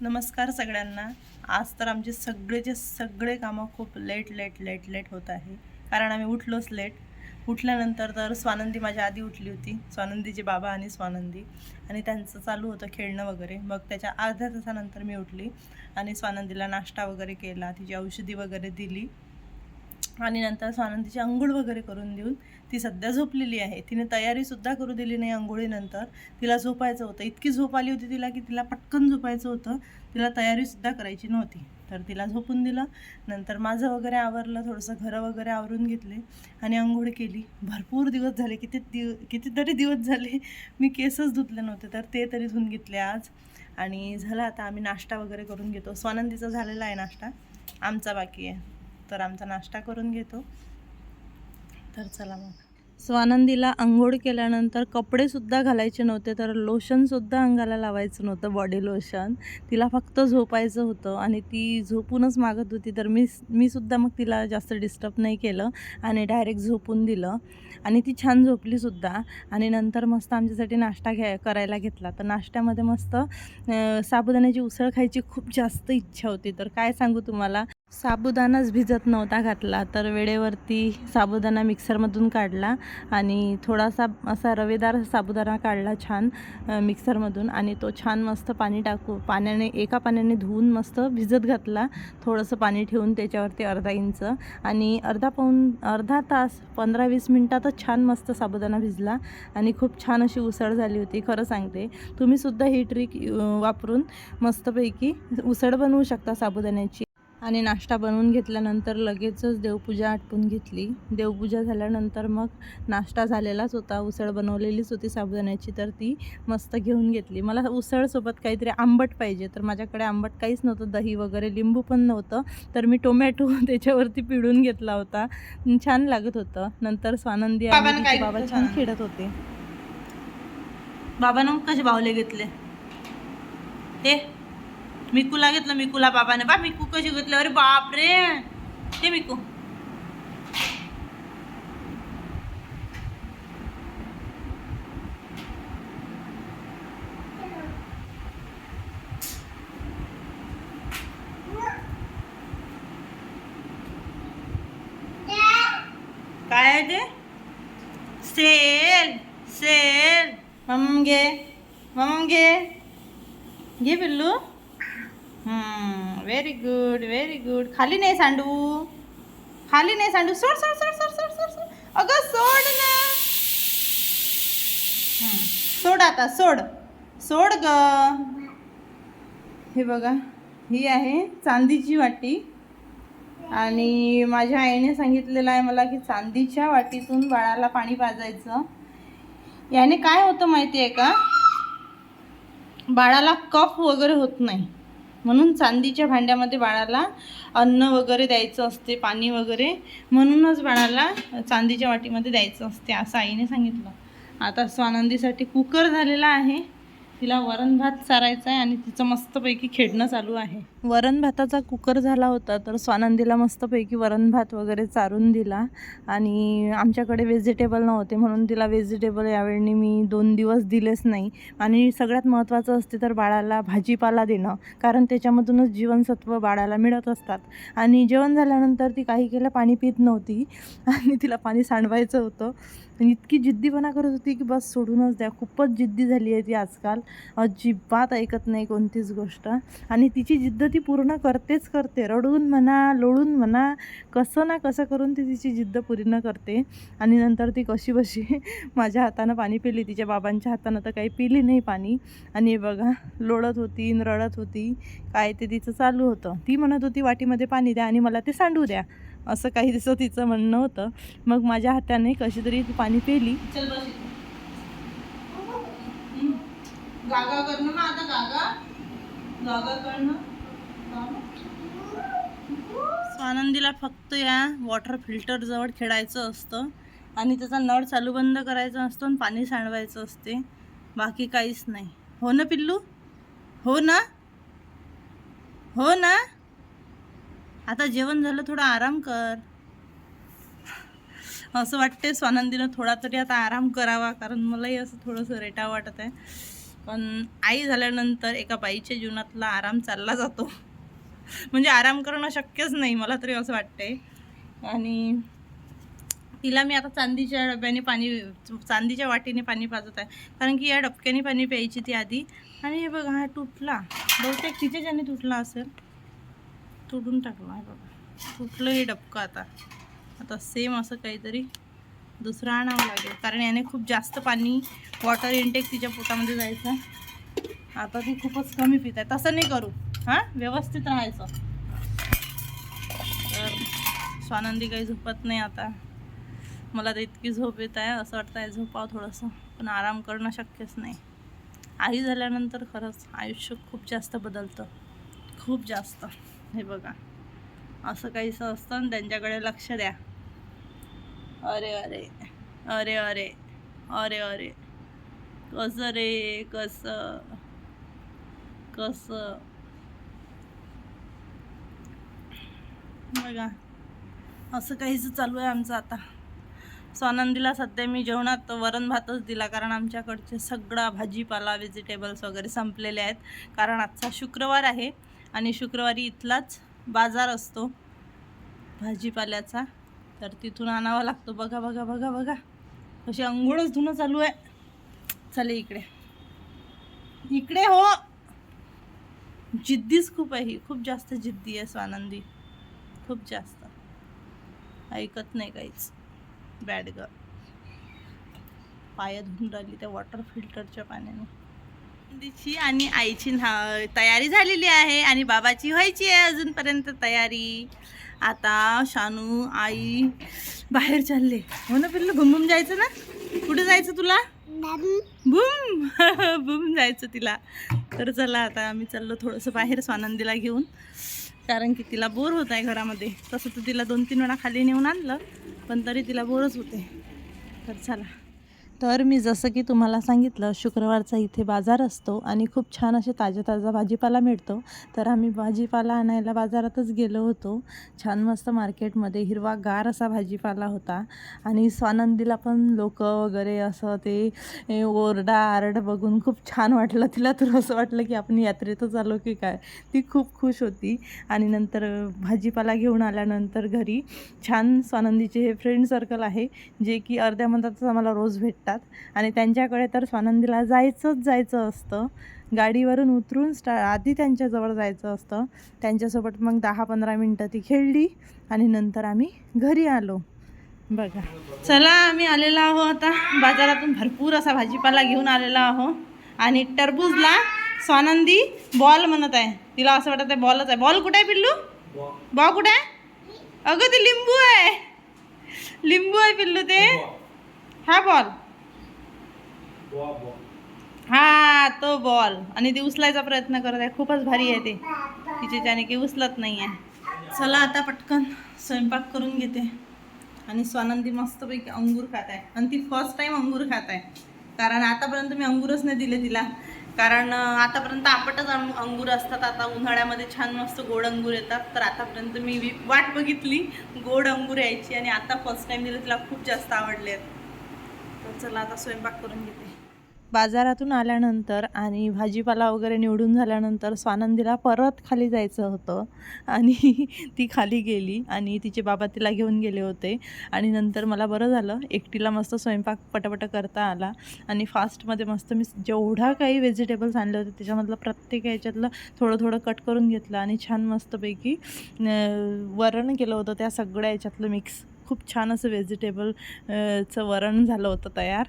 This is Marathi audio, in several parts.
नमस्कार सगळ्यांना. आज तर आमचे सगळेचे सगळे कामं खूप लेट लेट लेट लेट होत आहे. कारण आम्ही उठलोच लेट उठल्यानंतर तर स्वानंदी माझ्या आधी उठली होती. स्वानंदीचे बाबा आणि स्वानंदी. आणि त्यांचं चालू होतं खेळणं वगैरे. मग त्याच्या अर्ध्या तासानंतर मी उठली आणि स्वानंदीला नाश्ता वगैरे केला. तिची औषधी वगैरे दिली. आणि नंतर स्वानंदीची आंघोळ वगैरे करून देऊन ती सध्या झोपलेली आहे. तिने तयारीसुद्धा करू दिली नाही आंघोळीनंतर तिला झोपायचं होतं. इतकी झोप आली होती तिला की तिला पटकन झोपायचं होतं. तिला तयारीसुद्धा करायची नव्हती. तर तिला झोपून दिलं. नंतर माझं वगैरे आवरलं. थोडंसं घरं वगैरे आवरून घेतले आणि आंघोळ केली. भरपूर दिवस झाले. किती दिव कितीतरी दिवस झाले मी केसच धुतले नव्हते. तर ते तरी धुवून घेतले आज. आणि झालं आता आम्ही नाश्ता वगैरे करून घेतो. स्वानंदीचा झालेला आहे नाश्ता. आमचा बाकी आहे. तर आमचा नाश्ता करून घेतो. तर चला मग. स्वानंदीला आंघोळ केल्यानंतर कपडेसुद्धा घालायचे नव्हते तर लोशनसुद्धा अंगाला लावायचं नव्हतं बॉडी लोशन तिला फक्त झोपायचं होतं आणि ती झोपूनच मागत होती तर मी मी सुद्धा मग तिला जास्त डिस्टर्ब नाही केलं आणि डायरेक्ट झोपून दिलं. आणि ती छान झोपलीसुद्धा आणि नंतर मस्त आमच्यासाठी नाश्ता घ्या करायला घेतला. तर नाश्त्यामध्ये मस्त साबुदाण्याची उसळ खायची खूप जास्त इच्छा होती. तर काय सांगू तुम्हाला? साबुदाणाच भिजत नव्हता घातला तर वेळेवरती साबुदाणा मिक्सरमधून काढला आणि थोडासा असा रवेदार साबुदाणा काढला छान मिक्सरमधून आणि तो छान मस्त पाणी टाकू पाण्याने एका पाण्याने धुवून मस्त भिजत घातला. थोडंसं पाणी ठेवून त्याच्यावरती अर्धा इंच आणि अर्धा पाऊन अर्धा तास पंधरा वीस मिनटातच छान मस्त साबुदाणा भिजला आणि खूप छान अशी उसळ झाली होती खरं सांगते. तुम्हीसुद्धा ही ट्रिक वापरून मस्तपैकी उसळ बनवू शकता साबुदाण्याची. आणि नाश्ता बनवून घेतल्यानंतर लगेचच देवपूजा आटपून घेतली. देवपूजा झाल्यानंतर मग नाश्ता झालेलाच होता. उसळ बनवलेलीच होती साबुदाण्याची तर ती मस्त घेऊन घेतली. मला उसळसोबत काहीतरी आंबट पाहिजे तर माझ्याकडे आंबट काहीच नव्हतं. दही वगैरे लिंबू पण नव्हतं तर मी टोमॅटो त्याच्यावरती पिळून घेतला होता. छान लागत होतं. नंतर स्वानंदी आणि बाबा छान? खेळत होते. बाबानं कसे बावले घेतले? ते मिकूला घेतलं मिकूला बाबाने. बा मिकू कशी घेतलं अरे बाप रे ते मिकू. काय आहे ते? Sale sale. मम घे मम घे घे पिल्लू. व्हेरी गुड व्हेरी गुड खाली नाही सांडू. खाली नाही सांडू. सोड सोड सोड सोड सोड सोड सोड. अगं सोड ना. सोड आता सोड. सोड ग. हे बघा ही आहे चांदीची वाटी. आणि माझ्या आईने सांगितलेलं आहे मला की चांदीच्या वाटीतून बाळाला पाणी पाजायचं. याने काय होतं माहिती आहे का? बाळाला कफ वगैरे होत नाही. म्हणून चांदीच्या भांड्यामध्ये बाळाला अन्न वगैरे द्यायचं असते पाणी वगैरे. म्हणूनच बाळाला चांदीच्या वाटीमध्ये द्यायचं असते असं आईने सांगितलं. आता स्वानंदीसाठी कुकर झालेला आहे. तिला वरण भात सारायचा आहे आणि तिचं मस्तपैकी खेळणं चालू आहे. वरण भाताचा कुकर झाला होता तर स्वानंदीला मस्तपैकी वरण भात वगैरे चारून दिला. आणि आमच्याकडे व्हेजिटेबल नव्हते म्हणून तिला व्हेजिटेबल यावेळी मी दोन दिवस दिलेच नाही. आणि सगळ्यात महत्त्वाचं असते तर बाळाला भाजीपाला देणं कारण त्याच्यामधूनच जीवनसत्व बाळाला मिळत असतात. आणि जेवण झाल्यानंतर ती काही केलं पाणी पित नव्हती. आणि तिला पाणी सांडवायचं होतं. इतकी जिद्दीपणा करत होती की बस सोडूनच द्या. खूपच जिद्दी झाली आहे ती आजकाल. अजिबात ऐकत नाही कोणतीच गोष्ट. आणि तिची जिद्द ती पूर्ण करतेच करते. रडून म्हणा लोळून म्हणा कसं ना कसं करून ती तिची जिद्द पूर्ण करते. आणि नंतर ती कशी बशी माझ्या हातानं पाणी पिली तिच्या बाबांच्या हातानं तर काही पिली नाही पाणी. आणि बघा लोळत होती न रडत होती काय ते तिचं चालू होतं. ती म्हणत होती वाटीमध्ये पाणी द्या आणि मला ते सांडू द्या. असं काही दिसं तिचं म्हणणं होतं. मग माझ्या हाताने कशी तरी ती पाणी पिली. चल बस इथे. हम्म. गागा करणं ना आता गागा. गागा करणं. स्वानंदीला फक्त या वॉटर फिल्टर जवळ खेळायचं असतं आणि त्याचा नळ चालू बंद करायचा असतो आणि पाणी सांडवायचं असते. बाकी काहीच नाही. हो ना पिल्लू? हो ना? हो ना? आता जेवण झालं थोडा आराम कर. असं वाटते स्वानंदीनं थोडा तरी आता आराम करावा कारण मलाही असं थोडंसं रेटा वाटत आहे पण आई झाल्यानंतर एका बाईच्या जीवनातला आराम चालला जातो. म्हणजे आराम करणं शक्यच नाही मला तरी असं वाटतंय. आणि तिला मी आता चांदीच्या डब्याने पाणी चांदीच्या वाटीने पाणी पाजत आहे. कारण की या डबक्याने पाणी प्यायची ती आधी. आणि हे बघा हा तुटला. बहुतेक तिच्या ज्याने तुटला असेल तुटून टाकला. आहे बघा. तुटलं हे डबकं आता. आता सेम असं काहीतरी दुसरं आणावं लागेल. कारण याने खूप जास्त पाणी वॉटर इनटेक तिच्या पोटामध्ये जायचं. आता ती खूपच कमी पित आहे. तसं नाही करू. हां? व्यवस्थित राहायचं. तर स्वानंदी काही झोपत नाही आता. मला तर इतकी झोप येत आहे. असं वाटतं आहे झोपावं थोडंसं. पण आराम करणं शक्यच नाही. आई झाल्यानंतर खरंच आयुष्य खूप जास्त बदलतं. खूप जास्त. हे बघा. असं काहीसं असतं आणि त्यांच्याकडे लक्ष द्या. अरे अरे. अरे अरे. अरे अरे. कसं रे कसं? कसं? बघा. असं काहीच चालू आहे आमचं आता. स्वानंदीला सध्या मी जेवणात वरण भातच दिला कारण आमच्याकडचे सगळा भाजीपाला व्हेजिटेबल्स वगैरे संपलेले आहेत. कारण आजचा शुक्रवार आहे आणि शुक्रवारी इथलाच बाजार असतो भाजीपाल्याचा. तर तिथून आणावा लागतो. बघा बघा बघा बघा. अशी अंघोळच धुणं चालू आहे. चले इकडे. इकडे हो. जिद्दीच खूप आहे ही. खूप जास्त जिद्दी आहे स्वानंदी. खूप जास्त. ऐकत नाही काहीच. बॅड ग पाय धुवून राहिली त्या वॉटर फिल्टरच्या पाण्याने. तिची आणि आईची ना- तयारी झालेली आहे आणि बाबाची व्हायची आहे अजूनपर्यंत तयारी. आता शानू आई बाहेर चालले. हो ना पिल्लू भुम जायचं ना? कुठे जायचं तुला? बुम. बुम जायचं तिला. तर चला आता आम्ही चाललो थोडंसं बाहेर स्वानंदीला घेऊन. कारण की तिला बोर होत आहे घरामध्ये. तसं तर तिला दोन तीन वेळा खाली नेऊन आणलं पण तरी तिला बोरच होते. तर चला. तर मी जसं की तुम्हाला सांगितलं शुक्रवारचा इथे बाजार असतो आणि खूप छान असे ताजा ताजा भाजीपाला मिळतो. तर आम्ही भाजीपाला आणायला बाजारातच गेलो होतो. छान मस्त मार्केटमध्ये हिरवा गार असा भाजीपाला होता आणि स्वानंदीला पण लोक वगैरे असं ते ओरडा आरड बघून खूप छान वाटलं. तिला तर असं वाटलं की आपण यात्रेतच आलो की काय? ती खूप खुश होती आणि नंतर भाजीपाला घेऊन आल्यानंतर घरी छान स्वानंदीचे हे फ्रेंड सर्कल आहे जे की अर्ध्या मधातच आम्हाला रोज भेटतात. आणि त्यांच्याकडे तर स्वानंदीला जायचंच जायचं असतं. गाडीवरून उतरून स्टा आधी त्यांच्याजवळ जायचं असतं. त्यांच्यासोबत मग दहा पंधरा मिनटं ती खेळली आणि नंतर आम्ही घरी आलो. बघा. चला आम्ही आलेलो आहो आता. बाजारातून भरपूर असा भाजीपाला घेऊन आलेला आहो आणि टरबूजला स्वानंदी बॉल म्हणत आहे. तिला असं वाटत आहे बॉलच आहे. बॉल कुठे आहे पिल्लू? बॉ कुठे आहे? अगं ते लिंबू आहे. लिंबू आहे पिल्लू ते. हा बॉल. हा तो बॉल आणि ती उचलायचा प्रयत्न करत आहे. खूपच भारी आहे ते. तिचे त्याने की उचलत नाही आहे चला आता पटकन स्वयंपाक करून घेते. आणि स्वानंदी मस्तपैकी अंगूर खात आहे. आणि ती फर्स्ट टाईम अंगूर खात आहे. कारण आतापर्यंत मी अंगूरच नाही दिले तिला. कारण आतापर्यंत आपटच अंगूर असतात. आता उन्हाळ्यामध्ये छान मस्त गोड अंगूर येतात. तर आतापर्यंत मी वाट बघितली. गोड अंगूर यायची. आणि आता फर्स्ट टाईम दिले. तिला खूप जास्त आवडले आहेत तर चला आता स्वयंपाक करून घेते. बाजारातून आल्यानंतर आणि भाजीपाला वगैरे निवडून झाल्यानंतर स्वानंदीला परत खाली जायचं होतं. आणि ती खाली गेली आणि तिचे बाबा तिला घेऊन गेले होते. आणि नंतर मला बरं झालं. एकटीला मस्त स्वयंपाक पटापट करता आला. आणि फास्टमध्ये मस्त मी जेवढा काही व्हेजिटेबल्स आणले होते त्याच्यामधलं प्रत्येक याच्यातलं थोडं थोडं कट करून घेतलं आणि छान मस्तपैकी वरण केलं होतं त्या सगळ्या याच्यातलं मिक्स. खूप छान असं व्हेजिटेबल चं वरण झालं होतं तयार.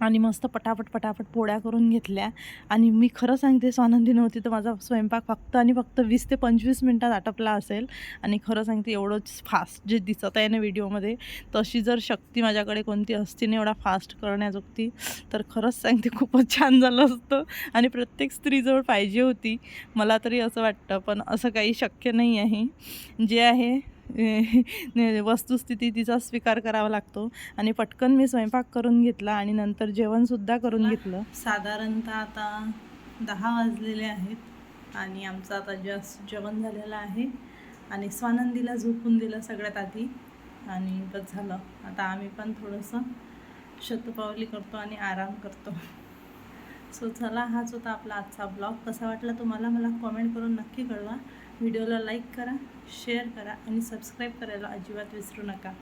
आणि मस्त पटापट पटापट पोळ्या करून घेतल्या. आणि मी खरं सांगते स्वानंदी नव्हती तर माझा स्वयंपाक फक्त आणि फक्त वीस ते पंचवीस मिनटात आटपला असेल. आणि खरं सांगते एवढंच फास्ट जे दिसत आहे ना व्हिडिओमध्ये तशी जर शक्ती माझ्याकडे कोणती असती ना एवढा फास्ट करण्याजोगती तर खरंच सांगते खूपच छान झालं असतं. आणि प्रत्येक स्त्रीजवळ पाहिजे होती. मला तरी असं वाटतं पण असं काही शक्य नाही आहे. जे आहे वस्तुस्थिती तिचा स्वीकार करावा लागतो. आणि पटकन मी स्वयंपाक करून घेतला आणि नंतर जेवणसुद्धा करून घेतलं. साधारणतः आता दहा वाजलेले आहेत आणि आमचं आता जस्ट जेवण झालेलं आहे आणि स्वानंदीला झोपून दिलं सगळ्यात आधी आणि बस झालं. आता आम्ही पण थोडंसं शतपावली करतो आणि आराम करतो. सो चला हाच होता आपला आजचा ब्लॉग कसा वाटला तुम्हाला मला कॉमेंट करून नक्की कळवा. व्हिडिओला लाईक करा शेअर करा आणि सबस्क्राईब करायला अजिबात विसरू नका.